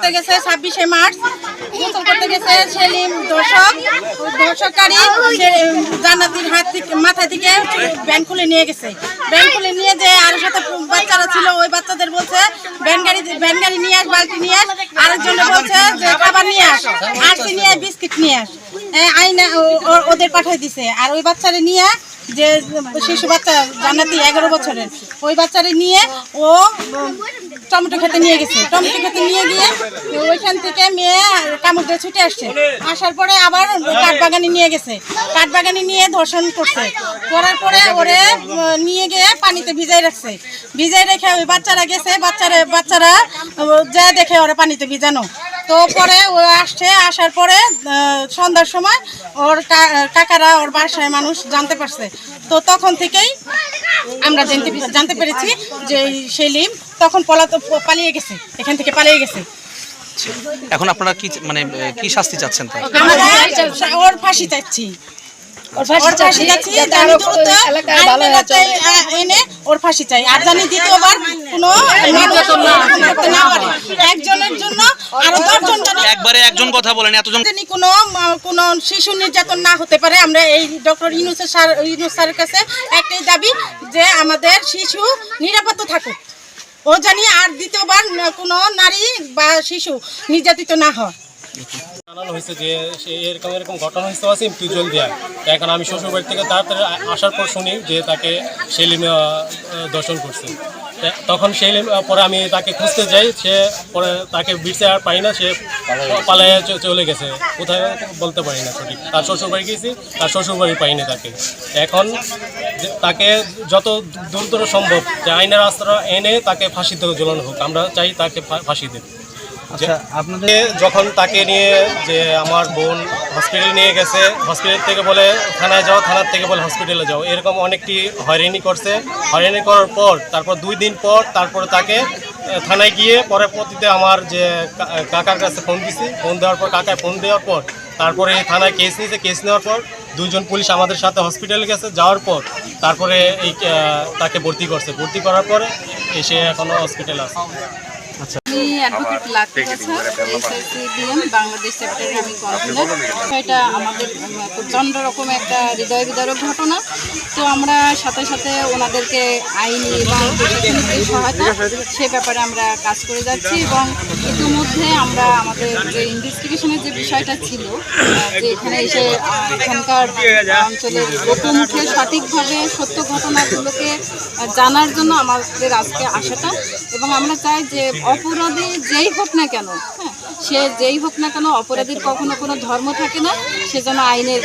করতে গেছে ছাব্বিশে মার্চ গোসল করতে গেছে সেলিম দর্শক। দর্শককারী জান্নাতির হাত থেকে, মাথা থেকে ব্যান খুলে নিয়ে গেছে। ব্যান খুলে নিয়ে যে আর সাথে বাচ্চারা ছিল, ওই বাচ্চাদের বলছে, ব্যান গাড়ি ব্যান গাড়ি নিয়ে আস, বালতি নিয়ে আস। আরেকজনে বলছে যে, খাবার নিয়ে আস, আরসি নিয়ে বিস্কিট নিয়ে আস। আইনা ওদের পাঠিয়ে দিছে। আর ওই বাচ্চারা নিয়ে যে, শিশু বাচ্চা, জান্নাতি, এগারো বছরের, ওই বাচ্চারে নিয়ে ও টমেটো খেতে নিয়ে গেছে। টমেটো খেতে নিয়ে গিয়ে ওইখান থেকে মেয়ে কামড় ছুটে আসছে। আসার পরে আবার কাঠবাগানে নিয়ে গেছে। কাঠবাগানে নিয়ে ধর্ষণ করছে। করার পরে ওরে নিয়ে গিয়ে পানিতে ভিজাই রাখছে। ভিজাই রেখে ওই বাচ্চারা গেছে। বাচ্চারা বাচ্চারা যা দেখে ওরা পানিতে ভিজানো। তো পরে ও আসছে। আসার পরে সন্ধ্যার সময় ওর কাকারা ওর বাসায় মানুষ জানতে পারছে। তো তখন থেকেই আমরা জানতে জানতে পেরেছি যে সেই সেলিম তখন পলাত পালিয়ে গেছে এখান থেকে পালিয়ে গেছে। এখন আপনারা কি মানে কি শাস্তি চাচ্ছেন ওর ফাঁসি চাচ্ছি। ওর ফাঁসি চাচ্ছি জানি দ্রুত আইনের আওতায়, আহ, এনে ওর ফাঁসি চাই। আর জানি দ্বিতীয়বার কোনো নির্যাতন না পারে। একজনের জন্য আরও দশজন একবারে একজন কথা বলেন এতজন জানি কোনো কোনো শিশু নির্যাতন না হতে পারে। আমরা এই ডক্টর ইউনুসের স্যার ইউনুস স্যারের কাছে একটাই দাবি যে আমাদের শিশু নিরাপদ থাকুক। ও জানি আর দ্বিতীয়বার কোনো নারী বা শিশু নির্যাতিত না হয় জানানো হয়েছে যে এরকম এরকম ঘটনা হয়েছে ওয়াসিম তুই জলদি আয়। এখন আমি শ্বশুর বাড়ি থেকে তাড়াতাড়ি আসার পর শুনি যে তাকে সেলিম দর্শন করছে। তখন আহ, পরে আমি তাকে খুঁজতে যাই সে পরে তাকে আর পাই না সে চলে গেছে। কোথায় বলতে পারি না সঠিক। তার শ্বশুর বাড়ি গেছি তার শ্বশুর বাড়ি পাইনি তাকে। এখন যে- তাকে যত দ্রুত সম্ভব যে আইনের আস্ত্র এনে তাকে ফাঁসিতে ঝোলানো হোক আমরা চাই তাকে ফাঁসি দেব আচ্ছা আপনাদের যখন তাকে নিয়ে যে আমার বোন হসপিটালে নিয়ে গেছে হসপিটাল থেকে বলে থানায় যাও, থানার থেকে বলে হসপিটালে যাও, এরকম অনেকটি হয়রানি করছে। হয়রানি করার পর, তারপর দুই দিন পর, তারপরে তাকে থানায় গিয়ে পরবর্তীতে আমার যে কাকার কাছে ফোন দিছি। ফোন দেওয়ার পর, কাকায় ফোন দেওয়ার পর, তারপরে থানায় কেস নিয়েছে। কেস নেওয়ার পর, দুইজন পুলিশ আমাদের সাথে হসপিটালে গেছে। যাওয়ার পর, তারপরে এই তাকে ভর্তি করছে। ভর্তি করার পরে এসে এখনও হসপিটালে আছে। আমি অ্যাডভোকেট বাংলাদেশ চ্যাপ্টারের আমি কনভেনার এটা আমাদের উম, প্রচণ্ড রকম একটা হৃদয় বিদারক ঘটনা। তো আমরা সাথে সাথে ওনাদেরকে আইনি এবং প্রশাসনিক যে সহায়তা সে ব্যাপারে আমরা কাজ করে যাচ্ছি এবং ইতিমধ্যে আমরা আমাদের যে ইনভেস্টিগেশনের যে বিষয়টা ছিল যে এখানে এসে এখানকার অঞ্চলের লোকমুখে সঠিকভাবে সত্য ঘটনাগুলোকে জানার জন্য আমাদের আজকে আসাটা। এবং আমরা চাই যে অপরাধী যেই হোক না কেন হ্যাঁ সে যেই হোক না কেন, অপরাধীর কখনো কোনো ধর্ম থাকে না, সে যেন আইনের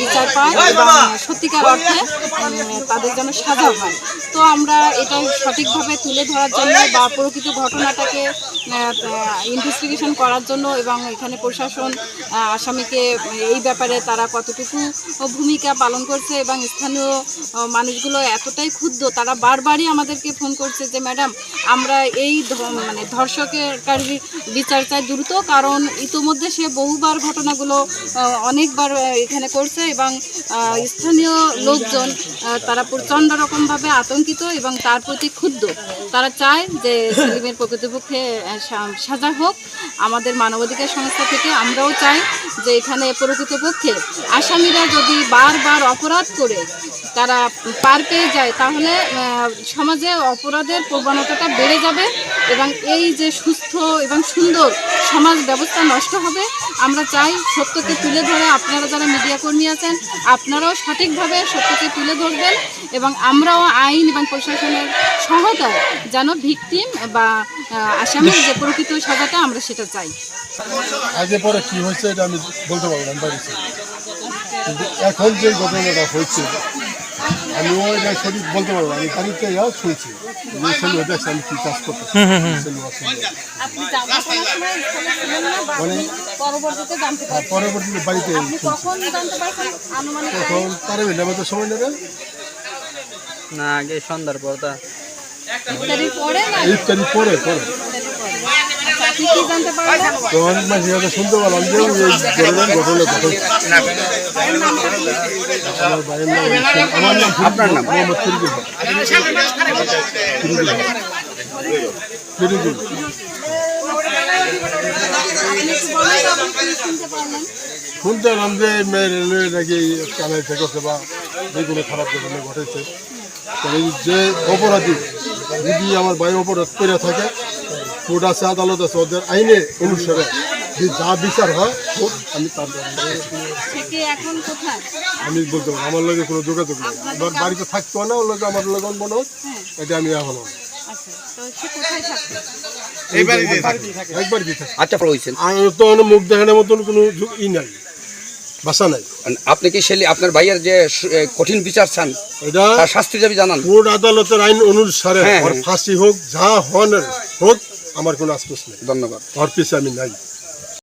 বিচার পায় এবং সত্যিকার অর্থে তাদের যেন সাজা হয়। তো আমরা এটা সঠিকভাবে তুলে ধরার জন্য বা প্রকৃত ঘটনাটাকে ইনভেস্টিগেশন করার জন্য এবং এখানে প্রশাসন আসামিকে এই ব্যাপারে তারা কতটুকু ভূমিকা পালন করছে এবং স্থানীয় মানুষগুলো এতটাই ক্ষুব্ধ, তারা বারবারই আমাদেরকে ফোন করছে যে, ম্যাডাম, আমরা এই মানে ধর্ষকের বিচার চাই। দ্রুত, কারণ ইতোমধ্যে সে বহুবার ঘটনাগুলো অনেকবার এখানে করছে এবং স্থানীয় লোকজন তারা প্রচণ্ড রকমভাবে আতঙ্কিত এবং তার প্রতি ক্ষুব্ধ। তারা চায় যে সেলিমের প্রকৃতপক্ষে সাজা হোক। আমাদের মানবাধিকার সংস্থা থেকে আমরাও চাই যে এখানে প্রকৃতপক্ষে আসামিরা যদি বারবার অপরাধ করে তারা পার পেয়ে যায়, তাহলে সমাজে অপরাধের প্রবণতাটা বেড়ে যাবে এবং এই যে সুস্থ এবং সুন্দর সমাজ ব্যবস্থা নষ্ট হবে, আমরা চাই সত্যকে তুলে ধরে। আপনারা যারা মিডিয়া কর্মী আছেন, আপনারাও সঠিকভাবে সত্যকে তুলে ধরবেন এবং আমরাও আইন এবং প্রশাসনের সহায়তায় যেন ভিকটিম বা আসামির যে প্রকৃত সাজাটা, আমরা সেটা চাই। আগে পরে কি হয়েছে এটা আমি বলতে এখন যে ঘটনাটা হয়েছে আমি ওইটা সঠিক বলতে পারব। আমি বাড়িতে যা শুনছি যে দেখছে আমি কি কাজ করতে মানে পরবর্তীতে পারছেন? পরবর্তীতে বাড়িতে আপনি কখন জানতে পারছেন? আনুমানিক তখন পারবে নেবে তো সময় নেবে? না আগে সন্ধ্যার পর তা। পরে পরে পরে ইফতারির পরে আচ্ছা, আপনি কি জানতে পারলেন তো অনেক শুনতে পারলাম যে ঘটনা আমার ভাইয়ের নাম আমার নাম আপনার নাম? মোহাম্মদ ফিরুজুল ফিরুজুল ফিরুজুল শুনতে পারলেন শুনতে যে রেলওয়ে নাকি থেকে বা যে কোনো খারাপ ঘটনা ঘটেছে। যে অপরাধী যদি আমার ভাই অপরাধ করে থাকে কোর্ট আছে আদালত আছে ওদের আইনে অনুসারে যা বিচার হয় আমি তার আমি বলতে পারব আমার লগে কোনো যোগাযোগ নেই। আমার বাড়িতে থাকতো না ওর লগে আমার লগে মনে এটা আমি এখন আচ্ছা আচ্ছা আপনি কি সেলি আপনার ভাইয়ের যে কঠিন বিচার চান এটা শাস্তি যাবি জানান? কোর্ট আদালতের আইন অনুসারে হ্যাঁ, ওর হ্যাঁ। ফাঁসি হোক যা হন হোক আমার কোনো আশ্বাস নেই। ধন্যবাদ। হরপিস আমি নাই।